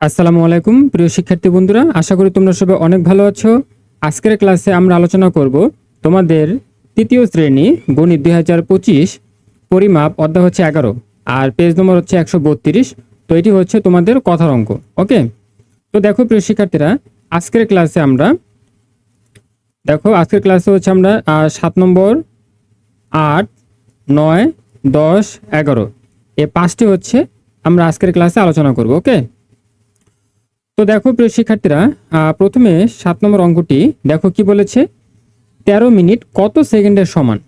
আসসালামু আলাইকুম, প্রিয় শিক্ষার্থী বন্ধুরা। আশা করি তোমরা সবাই অনেক ভালো আছো। আজকের ক্লাসে আমরা আলোচনা করব তোমাদের তৃতীয় শ্রেণি গণিত দুই হাজার পঁচিশ, পরিমাপ অধ্যায় হচ্ছে এগারো, আর পেজ নম্বর হচ্ছে একশো বত্রিশ। তো এটি হচ্ছে তোমাদের কথার অঙ্ক, ওকে? তো দেখো, প্রিয় শিক্ষার্থীরা, আজকের ক্লাসে আমরা, দেখো, আজকের ক্লাসে হচ্ছে আমরা সাত নম্বর, আট, নয়, দশ, এগারো। এ পাঁচটি হচ্ছে আমরা আজকের ক্লাসে আলোচনা করব, ওকে? তো দেখো প্রিয় শিক্ষার্থীরা প্রথমে সাত নম্বর অঙ্কটি, দেখো কি বলেছে? তেরো মিনিট কত সেকেন্ডের সমান?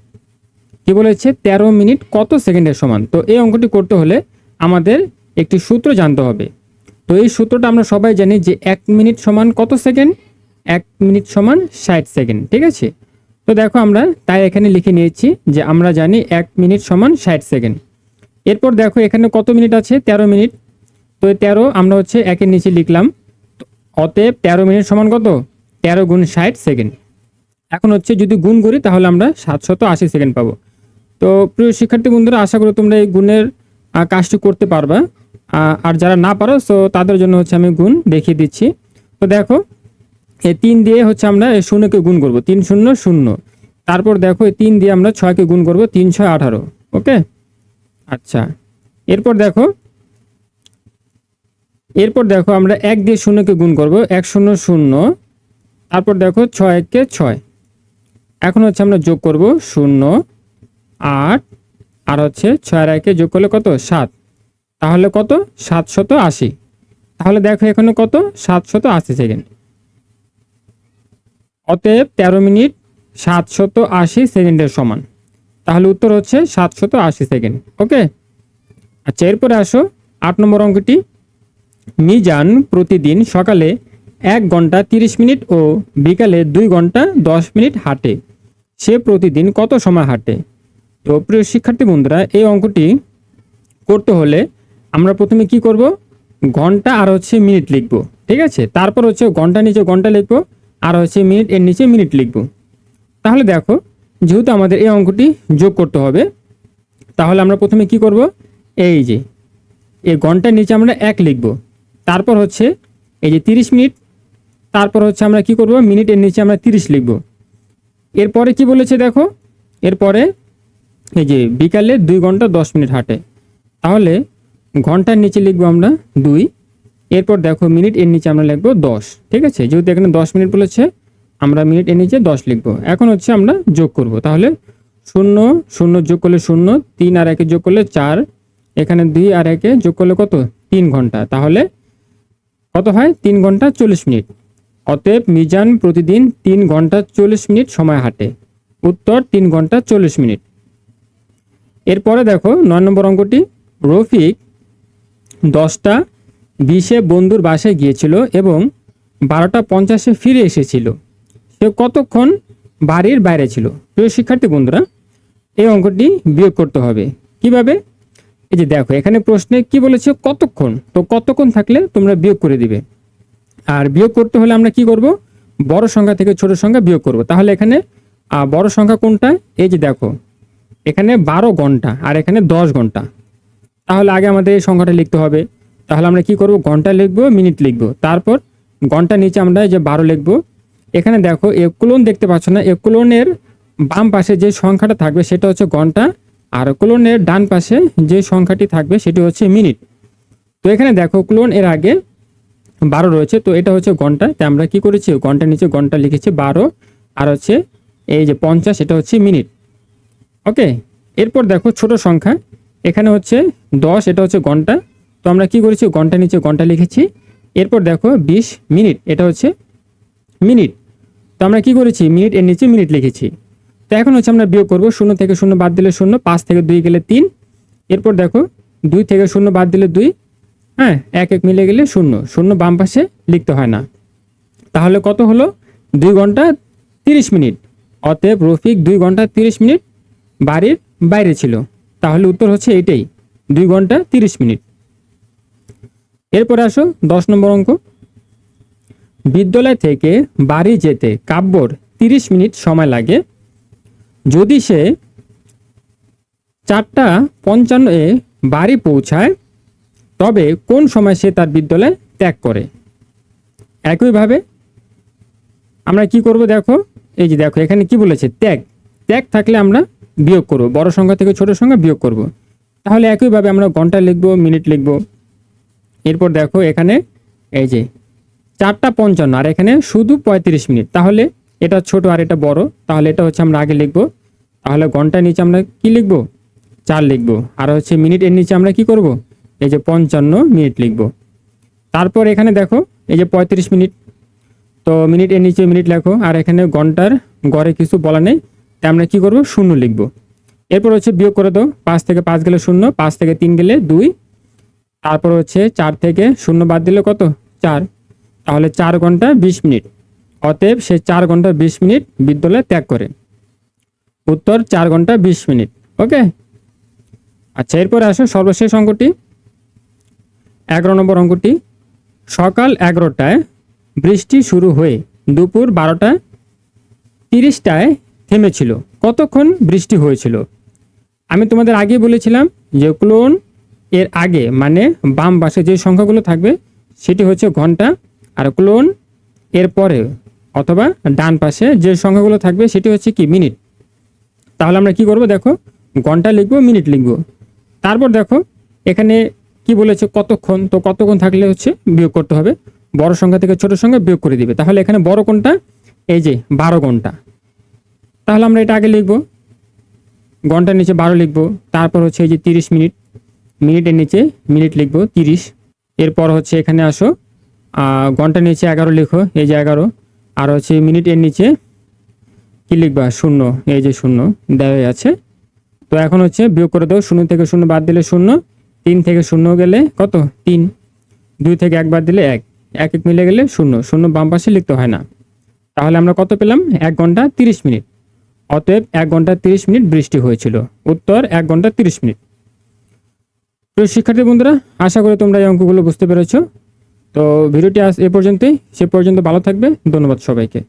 কি বলেছে? তেরো মিনিট কত সেকেন্ডের সমান? তো এই অঙ্কটি করতে হলে আমাদের একটি সূত্র জানতে হবে। তো এই সূত্রটা আমরা সবাই জানি যে এক মিনিট সমান কত সেকেন্ড? এক মিনিট সমান ষাট সেকেন্ড, ঠিক আছে? তো দেখো আমরা তাই এখানে লিখে নিয়েছি যে আমরা জানি এক মিনিট সমান ষাট সেকেন্ড। এরপর দেখো এখানে কত মিনিট আছে? তেরো মিনিট। তো তেরো আমরা হচ্ছে একের নিচে লিখলাম। অতএব তেরো মিনিট সমান কত? তেরো গুণ ষাট সেকেন্ড। এখন হচ্ছে যদি গুণ করি, তাহলে আমরা সাতশত আশি সেকেন্ড পাবো। তো প্রিয় শিক্ষার্থী বন্ধুরা, আশা করি তোমরা এই গুণের কাজটি করতে পারবা। আর যারা না পারো তো তাদের জন্য হচ্ছে আমি গুণ দেখিয়ে দিচ্ছি। তো দেখো, এই তিন দিয়ে হচ্ছে আমরা এই শূন্যকে গুণ করব। তিন শূন্য শূন্য। তারপর দেখো, এই তিন দিয়ে আমরা ছয়কে গুণ করব তিন ছয় আঠারো। ওকে? আচ্ছা। এরপর দেখো এরপর দেখো আমরা এক দিয়ে শূন্যকে গুণ করব, এক শূন্য শূন্য, তারপর দেখো ছয় এককে ছয়। এখন হচ্ছে আমরা যোগ করব শূন্য, আট, আর হচ্ছে ছয় আর একে যোগ করলে কত? সাত। তাহলে কত? সাতশত আশি। তাহলে দেখো এখানে কত? সাতশত আশি সেকেন্ড অতএব তেরো মিনিট সাতশত আশি সেকেন্ডের সমান। তাহলে উত্তর হচ্ছে সাতশত আশি সেকেন্ড ওকে আচ্ছা এরপরে আসো আট নম্বর অঙ্কটি। মিজান প্রতিদিন সকালে এক ঘণ্টা তিরিশ মিনিট ও বিকালে দুই ঘণ্টা দশ মিনিট হাঁটে। সে প্রতিদিন কত সময় হাঁটে? তো প্রিয় শিক্ষার্থী বন্ধুরা, এই অঙ্কটি করতে হলে আমরা প্রথমে কি করব? ঘণ্টা আর হচ্ছে মিনিট লিখব, ঠিক আছে? তারপর হচ্ছে ঘণ্টা নিচে ঘণ্টা লিখব, আর হচ্ছে মিনিট এর নিচে মিনিট লিখব। তাহলে দেখো, যেহেতু আমাদের এই অঙ্কটি যোগ করতে হবে, তাহলে আমরা প্রথমে কি করব? এই যে, এই ঘণ্টার নিচে আমরা এক লিখব। তারপর হচ্ছে এই যে তিরিশ মিনিট, তারপর হচ্ছে আমরা কি করব? মিনিটের নিচে আমরা তিরিশ লিখব। এরপরে কি বলেছে দেখো? এরপরে এই যে বিকালে দুই ঘণ্টা দশ মিনিট হাঁটে। তাহলে ঘণ্টার নিচে লিখব আমরা দুই, এরপর দেখো মিনিট এর নিচে আমরা লিখব দশ, ঠিক আছে? যেহেতু এখানে দশ মিনিট বলেছে, আমরা মিনিট এর নিচে দশ লিখব। এখন হচ্ছে আমরা যোগ করব। তাহলে শূন্য শূন্য যোগ করলে শূন্য, তিন আর একে যোগ করলে চার, এখানে দুই আর একে যোগ করলে কত? তিন ঘণ্টা। তাহলে কত হয়? তিন ঘণ্টা চল্লিশ মিনিট। অতএব মিজান প্রতিদিন তিন ঘণ্টা চল্লিশ মিনিট সময় হাঁটে। উত্তর, তিন ঘণ্টা চল্লিশ মিনিট। এরপরে দেখো, নয় নম্বর অঙ্কটি। রফিক দশটা বিশে বন্ধুর বাসায় গিয়েছিল এবং বারোটা পঞ্চাশে ফিরে এসেছিল। সে কতক্ষণ বাড়ির বাইরে ছিল? প্রিয় শিক্ষার্থী বন্ধুরা, এই অঙ্কটি বিয়োগ করতে হবে। কীভাবে? এই যে দেখো, এখানে প্রশ্নে কি বলেছে? কতক্ষণ? তো কতক্ষণ থাকলে তোমরা বিয়োগ করে দিবে? আর বিয়োগ করতে হলে আমরা কি করব? বড় সংখ্যা থেকে ছোট সংখ্যা বিয়োগ করব। তাহলে এখানে বড় সংখ্যা কোনটা? এই যে দেখো, এখানে বারো ঘণ্টা আর এখানে দশ ঘণ্টা। তাহলে আগে আমাদের এই সংখ্যাটা লিখতে হবে। তাহলে আমরা কি করব? ঘণ্টা লিখব, মিনিট লিখব। তারপর ঘণ্টা নিচে আমরা যে বারো লিখব। এখানে দেখো, একুলন দেখতে পাচ্ছ না? একুলনের বাম পাশে যে সংখ্যাটা থাকবে সেটা হচ্ছে ঘণ্টা। আর কোলনের ডান পাশে যে সংখ্যাটি থাকবে সেটি হচ্ছে মিনিট। তো এখানে দেখো কোলন এর আগে বারো রয়েছে, তো এটা হচ্ছে ঘণ্টা। তাই আমরা কি করেছি? ঘণ্টার নিচে ঘণ্টা লিখেছি বারো, আর হচ্ছে এই যে পঞ্চাশ, এটা হচ্ছে মিনিট। ওকে, এরপর দেখো ছোট সংখ্যা। এখানে হচ্ছে দশ, এটা হচ্ছে ঘণ্টা। তো আমরা কি করেছি? ঘণ্টা নিচে ঘণ্টা লিখেছি। এরপর দেখো বিশ মিনিট, এটা হচ্ছে মিনিট। তো আমরা কি করেছি? মিনিট এর নিচে মিনিট লিখেছি। তো এখন হচ্ছে আমরা বিয়োগ করব, শূন্য থেকে শূন্য বাদ দিলে শূন্য, পাঁচ থেকে দুই গেলে তিন। এরপর দেখো, দুই থেকে শূন্য বাদ দিলে দুই হ্যাঁ এক এক মিলে গেলে শূন্য। শূন্য বাম পাশে লিখতে হয় না। তাহলে কত হলো? দুই ঘণ্টা তিরিশ মিনিট। অতএব রফিক দুই ঘণ্টা তিরিশ মিনিট বাড়ির বাইরে ছিল। তাহলে উত্তর হচ্ছে এইটাই, দুই ঘণ্টা তিরিশ মিনিট। এরপরে আসো, দশ নম্বর অঙ্ক। বিদ্যালয় থেকে বাড়ি যেতে কাব্যর তিরিশ মিনিট সময় লাগে। যদি সে চারটা পঞ্চান্ন এ বাড়ি পৌঁছায়, তবে কোন সময় সে তার বিদ্যালয়ে ত্যাগ করে? একইভাবে আমরা কি করব দেখো? এই যে দেখো, এখানে কি বলেছে? ত্যাগ। ত্যাগ থাকলে আমরা বিয়োগ করব। বড় সংখ্যা থেকে ছোট সংখ্যা বিয়োগ করব। তাহলে একইভাবে আমরা ঘণ্টা লিখব, মিনিট লিখব। এরপর দেখো এখানে এই যে চারটা পঞ্চান্ন, আর এখানে শুধু পঁয়ত্রিশ মিনিট। তাহলে এটা ছোট আর এটা বড়, তাহলে এটা হচ্ছে আমরা আগে লিখব। তাহলে ঘণ্টার নিচে আমরা কি লিখব? চার লিখব। আর হচ্ছে মিনিট এর নিচে আমরা কি করব? এই যে পঞ্চান্ন মিনিট লিখব। তারপর এখানে দেখো, এই যে পঁয়ত্রিশ মিনিট। তো মিনিট এর নিচে মিনিট লেখো, আর এখানে ঘণ্টার গড়ে কিছু বলা নেই। তাই আমরা কি করব? শূন্য লিখব। এরপর হচ্ছে বিয়োগ করে দাও। পাঁচ থেকে পাঁচ গেলে শূন্য, পাঁচ থেকে তিন গেলে দুই। তারপর হচ্ছে চার থেকে শূন্য বাদ দিলে কত? চার। তাহলে চার ঘণ্টা বিশ মিনিট। অতএব সে চার ঘণ্টা বিশ মিনিট বিদ্যালয় ত্যাগ করে। উত্তর, চার ঘণ্টা বিশ মিনিট। ওকে? আচ্ছা এরপরে আসো সর্বশেষ অঙ্কটি। এগারো নম্বর অঙ্কটি। সকাল এগারোটায় বৃষ্টি শুরু হয়ে দুপুর বারোটা তিরিশটায় থেমেছিল। কতক্ষণ বৃষ্টি হয়েছিল? আমি তোমাদের আগে বলেছিলাম যে ক্লোন এর আগে মানে বাম পাশে যে সংখ্যাগুলো থাকবে, সেটি হচ্ছে ঘণ্টা, আর ক্লোন এর পরে অথবা ডান পাশে যে সংখ্যাগুলো থাকবে সেটি হচ্ছে কি? মিনিট। তাহলে আমরা কি করব? দেখো, ঘণ্টা লিখব, মিনিট লিখব। তারপর দেখো, এখানে কি বলেছে? কতক্ষণ? তো কতক্ষণ থাকলে হচ্ছে বিয়োগ করতে হবে? বড় সংখ্যা থেকে ছোট সংখ্যা বিয়োগ করে দিবে। তাহলে এখানে বড় কোনটা? এই যে, বারো ঘণ্টা। তাহলে আমরা এটা আগে লিখব। ঘণ্টার নিচে বারো লিখব। তারপর হচ্ছে এই যে তিরিশ মিনিট। মিনিটের নিচে মিনিট লিখব, তিরিশ। এরপর হচ্ছে এখানে আসো। ঘণ্টার নিচে এগারো লিখো। এই যে এগারো। আর হচ্ছে মিনিটের নিচে কি লিখবা? শূন্য। এই যে শূন্য দেওয়াই আছে। তো এখন হচ্ছে বিয়োগ করে দাও। শূন্য থেকে শূন্য বাদ দিলে শূন্য, তিন থেকে শূন্য গেলে কত? তিন। দুই থেকে এক বাদ দিলে এক। এক এক মিলে গেলে শূন্য। শূন্য বাম পাশে লিখতে হয় না। তাহলে আমরা কত পেলাম? এক ঘণ্টা তিরিশ মিনিট। অতএব এক ঘণ্টা তিরিশ মিনিট বৃষ্টি হয়েছিল। উত্তর, এক ঘণ্টা তিরিশ মিনিট। প্রিয় শিক্ষার্থী বন্ধুরা, আশা করি তোমরা এই অঙ্কগুলো বুঝতে পেরেছ। তো ভিডিওটি আজ এ পর্যন্তই। সে পর্যন্ত ভালো থাকবে। ধন্যবাদ সবাইকে।